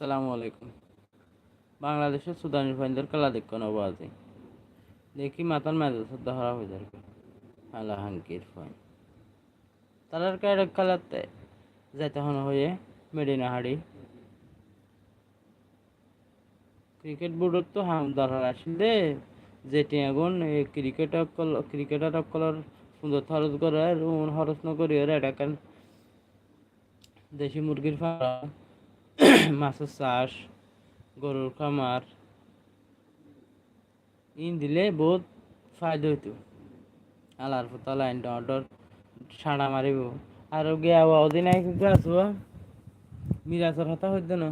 আসসালামু আলাইকুম। বাংলাদেশের সুদানি ফাইন্দার খেলা দেখো না বাজে দেখি মাতার মেজাজ ধরা হয়ে যাবে আলা হাঙ্কির ফাইন তারার কায়ডা খেলাতে যাইতে হন হয়ে মেডিনা হাড়ি ক্রিকেট বোর্ডত তো হাম দরকার আসিল যেটি এখন এই ক্রিকেট অকল ক্রিকেটার অকলর সুন্দর খরচ করে খরচ নকরি এটা দেশি মুরগির ফার্ম। মাছের চাষ, গরুর খামার, ইন দিলে বহুত ফায়দা হইতো। আলার ফুতা লাইন অর্ডার সাড়া মারিব। আর গিয়া অধিনায়ক আছো মিরাজর হতা হইতো না।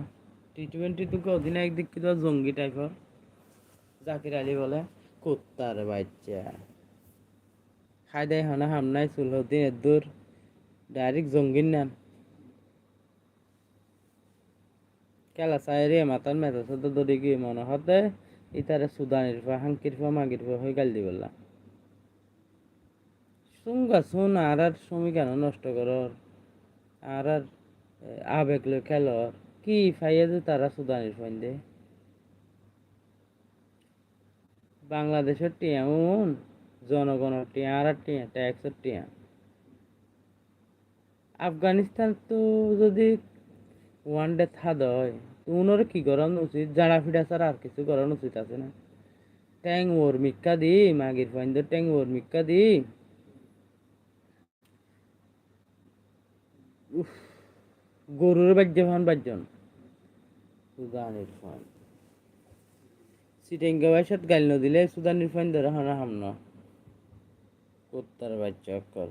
টি টোয়েন্টি তোকে অধিনায়ক দিক কিন্তু জঙ্গি টাইপের জাকির আলী বলে, কুত্তার বাচ্চা। খাই দেয় হনা চুল সুলহদ্দিনের দূর। ডাইরেক্ট জঙ্গির নাম। কেলা চাইরে মাতার মেথা সদ দরি গিয়ে মনে হতে ইতারে সুদানির ফা হাঙ্কির ফা মাগির ফা হয়ে গাল দি বললা শুনগা শুন আর আর কেন নষ্ট কর আর আর আবেগ লো খেলর কি ফাইয়া যে তারা সুদানির ফাইন দে। বাংলাদেশের টিয়া উন জনগণের টিয়া আর টিয়া ট্যাক্সের টিয়া। আফগানিস্তান তো যদি ওয়ান ডে থাদ হয়। উনোর কি করানো উচিত? জাড়া ফিডা ছাড়া আর কিছু করানো উচিত আছে না। ট্যাং ওর মিক্কা দি, মাগির ফাইন্দ ট্যাং ওর মিক্কা দি। গরুর বাজ্য ফান বাজ্যন। সুদানির ফান সিটেঙ্গা বাইসাত গাল নদিলে সুদানির ফাইন ধরে হানা হামন কুত্তার বাচ্চা অক্কল।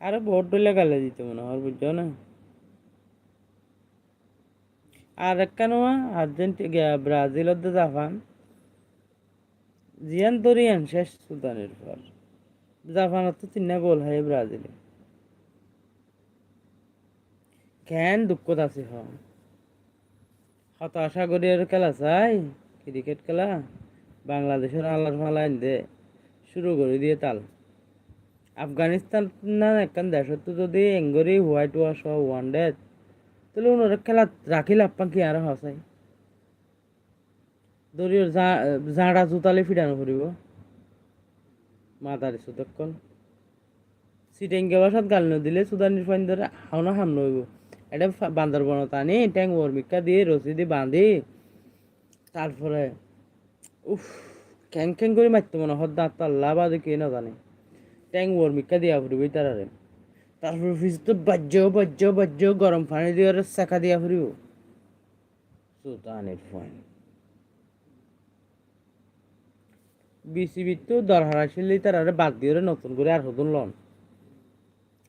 আরও ভোট ডলে গালে দিতে মনে হয় বুঝছ না? আর একখানো আর্জেন্টিনা অর্ধ জাপান। জিয়ান দরিয়ান শেষ সুদানের পর। জাপানত তো তিনটা গোল হয় ব্রাজিলে। কেন দুঃখ আছে হ। হতাশা করি আর খেলা চাই, ক্রিকেট খেলা। বাংলাদেশের আল্লাহর মালাইন দে, শুরু করে দিয়ে তাল। আফগানিস্তান না, একখান দেশত যদি এঙ্গরি, হোয়াইট ওয়াশ ওয়ান ডে তাহলে ওনারা খেলা রাখিলে আপ্পান কি আর হসাই দরিয়র জাঁড়া জুতালে ফিডানো ফুরিব। সুদক্ষণ। সিটেঙ্গে বাসাত গাল দিলে সুদানির ফাইন ধরে হাওনা হাম নইব এটা বান্দরবনত আনি ট্যাং ওর মিক্কা দিয়ে রসি দিয়ে বাঁধি। তারপরে, উফ ক্যাং ক্যাং করে মারতো মনে হদ দাঁত আল্লাহ বাদে কে না জানে। ট্যাং ওর মিক্কা দিয়া ফুরিব তারারে। তারপর ফ্রিজ তো বাজ্য বাজ্য বাজ্য, গরম পানি দিয়ে ওরা সেকা দিয়া ফুরিব। সুলতানের ফোন। বিসিবির তো দরকার আসলে তার আরে বাদ দিয়ে নতুন করে আর হতুন লন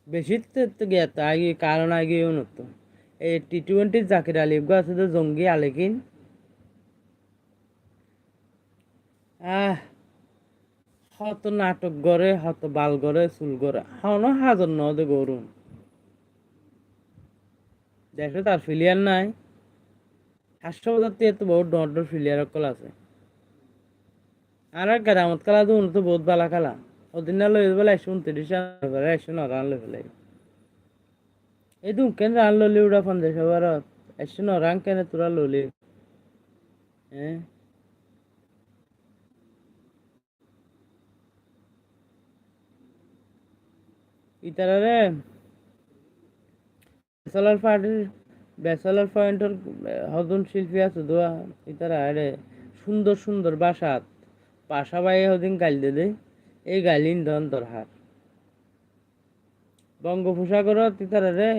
বেশি তো গেত আগে কারণ আগে নতো এই টি টোয়েন্টির জাকির আলী গো আছে তো জঙ্গি আলেকিন। আহ হত নাটক গড়ে হত বাল গড়ে, চুল গড়ে হন হাজার ন দে গরুন দেখো তার ফিলিয়ার নাই। হাস্যবাজার দিয়ে তো বহুত ডর ফিলিয়ার অকল আছে। আর এক গারামত খেলা তো তো বহুত বালা খেলা ওদিন না লই বলে একশো উনত্রিশ রান একশো ন রান লই ফেলাই এই তুমি কেন রান ললি উড়া ফোন দেশ একশো ন রান কেন তোরা ললি হ্যাঁ? ইতারারে ব্যাচেলার পার্টির ব্যাচেলার পয়েন্টের হদন শিল্পী আছে, দোয়া ইতারা, আরে সুন্দর সুন্দর বাসাত। পাশা বাইয়ে হদিন গাল দে এই গালিন ধন দরহার। বঙ্গোপসাগরত ইতারা রে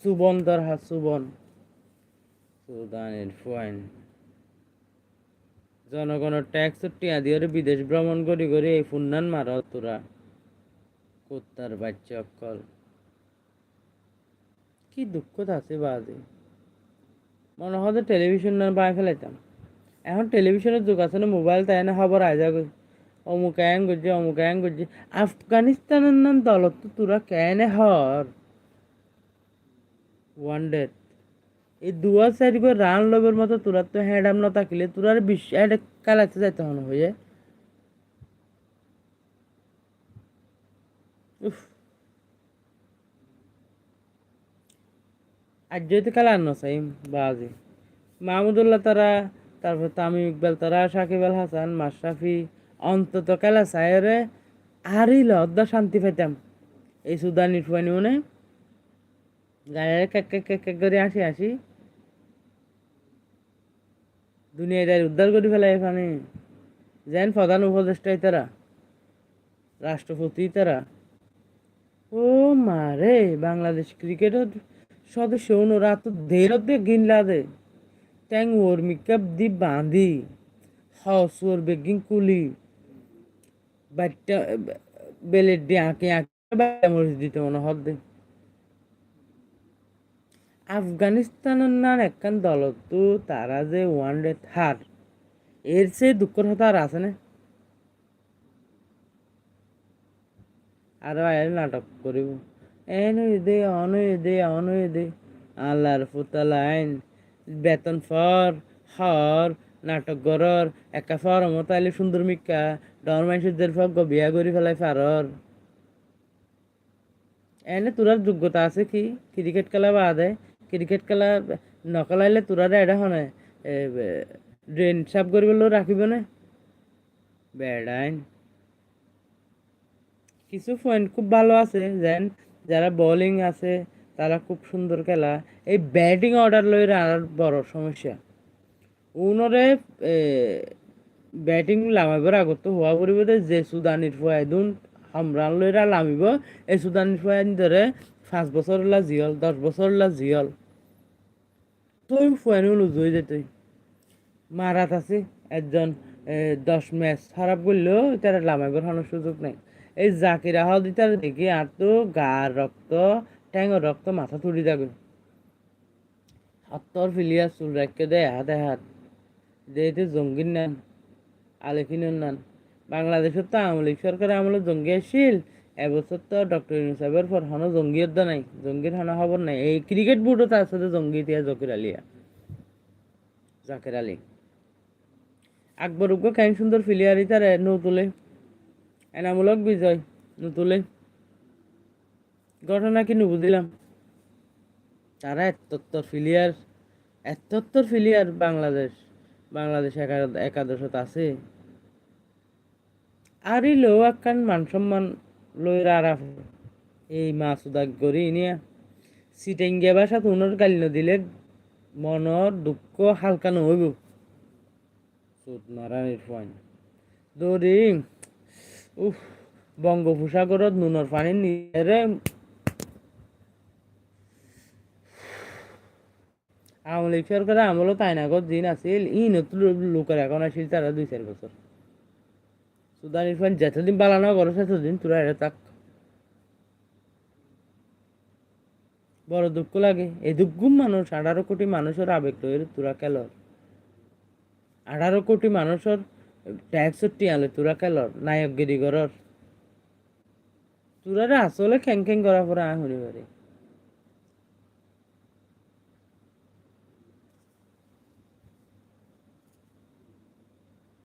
সুবন দরহার, সুবন। সুদানের পয়েন্ট জনগণের ট্যাক্স টিয়া দিয়ে বিদেশ ভ্রমণ করি করি এই ফুন্নান মার তোরা। কুত্তার বাচ্চা অক্কল কি দুঃখ আছে বাজে মনে হয় টেলিভিশন না বাই ফেলাইতাম। এখন টেলিভিশনের যুগ আছে না মোবাইল তাই না খবর আয় যা অমুক এন করছে অমুক এন করছে আফগানিস্তানের নাম দলত তো তোরা কেন হর ওয়ান ডে এই দুয়া সাইড করে রান লবের মতো তোরা তো হ্যাডাম না থাকিলে তোরা বিশ্ব কালাতে যাইতে হন হয়ে আর যদি কাল আর নসাইম বাজে। মাহমুদুল্লাহ তারা, তারপর তামিম ইকবাল তারা, সাকিব আল হাসান, মাশরাফি, অন্তত খেলা সায়রে, আরই লদ্দা শান্তি পেতাম এই সুদানির ফুয়ানি মনে। গায়ের কেক কেক কেক কেক করে আসি আসি। দুনিয়াদারি উদ্ধার করে ফেলে এখানে। যেন প্রধান উপদেষ্টাই তারা, রাষ্ট্রপতি তারা। ও মারে বাংলাদেশ ক্রিকেটের সদস্য ওরা দিয়ে গিনলা দে। ট্যাং ওর মিকাপ দি বাঁধি, হাউস ওর বেগিং কুলি। বাচ্চা বেলের দিয়ে আঁকে আঁকে মরিচ দিতে মনে হদ দে। আফগানিস্তানের নার একখান দল তো, তারা যে ওয়ান ডে থার, এর সে দুঃখর হতা আর আছে না। আর আয়ের নাটক করিব। এন দে অন দে অন দে আল্লাহর ফুতালা আইন, বেতন ফর, হর, নাটক গরর, একা ফর মতো আইলে সুন্দর মিকা, ডর মানুষদের ফক বিয়া করি ফেলাই ফারর। এনে তোরার যোগ্যতা আছে কি? ক্রিকেট খেলা বাদে, ক্রিকেট খেলা নকলাইলে তোরার এটা হনে ড্রেন সাফ কৰিবলৈ রাখিব না বেড়াইন কিছু পয়েন্ট খুব ভালো আছে যেন যারা বোলিং আছে, তারা খুব সুন্দর খেলা। এই ব্যাটিং অর্ডার লই আর বড় সমস্যা। উনরে ব্যাটিং লামাইবার আগত হওয়া পরিব যে সুদানির ফুয়াইদুন হামরান লইরা লামিব এই সুদানির ফুয়াইন ধরে পাঁচ বছর লা জিয়ল, দশ বছর লা জিয়ল। তুই ফুয়াইনও লুজুই যেতে মারাত আছে, একজন দশ ম্যাচ খারাপ করলেও তারা লামাইবার কোনো সুযোগ নাই। এই জাকির দিতার দেখি আর তো গার রক্ত ট্যাঙ্গর রক্ত, মাথা তুলি যাবে হাতর ফিলিয়া চুল রাখকে দেয় হাতে, হাত। দেতে জঙ্গির নান আলেফিনের নান বাংলাদেশের তো আওয়ামী লীগ সরকার আমলে জঙ্গি আসছিল এবছর তো ডক্টর ইউনুসাহেবের পর হানো জঙ্গি অদ্দা নাই, জঙ্গির হানো খবর নাই। এই ক্রিকেট বোর্ডও তার সাথে জঙ্গি দিয়া জকির আলিয়া জাকের আলী। আকবর উগ্র কেন সুন্দর ফিলিয়ারি তার নতুলে এনামূলক বিজয় নতুলে ঘটনা কি বুঝিলাম তারা এতত্তর ফিলিয়ার এতত্তর ফিলিয়ার বাংলাদেশ বাংলাদেশ একাদশত আছে। আরই লো একখান মান সম্মান লই রাফ এই উদাগ করি নিয়া সিটেঙ্গিয়া বাসা তুনোর গালি দিলে মনৰ দুঃখ হালকা নহ'ব চুট মাৰানিৰ পইণ্ট দৌৰি উফ বংগোপসাগৰত নুনৰ পানী নিৰে আওয়ামী লীগ সরকার আমলো তাইনাগত দিন আছিল ই নতুন লোকের এখন আসিল তারা দুই চার বছর সুদান ইরফান যতদিন বালানো করো সেতদিন তোরা এটা তাক। বড় দুঃখ লাগে। এই দুঃখুম মানুষ আঠারো কোটি মানুষের আবেগ তৈরি তোরা কেলর আঠারো কোটি মানুষের ট্যাক্স আলে তোরা নায়ক নায়কগিরি করর তোরা আসলে খ্যাং খ্যাং করা পরে আহ পারে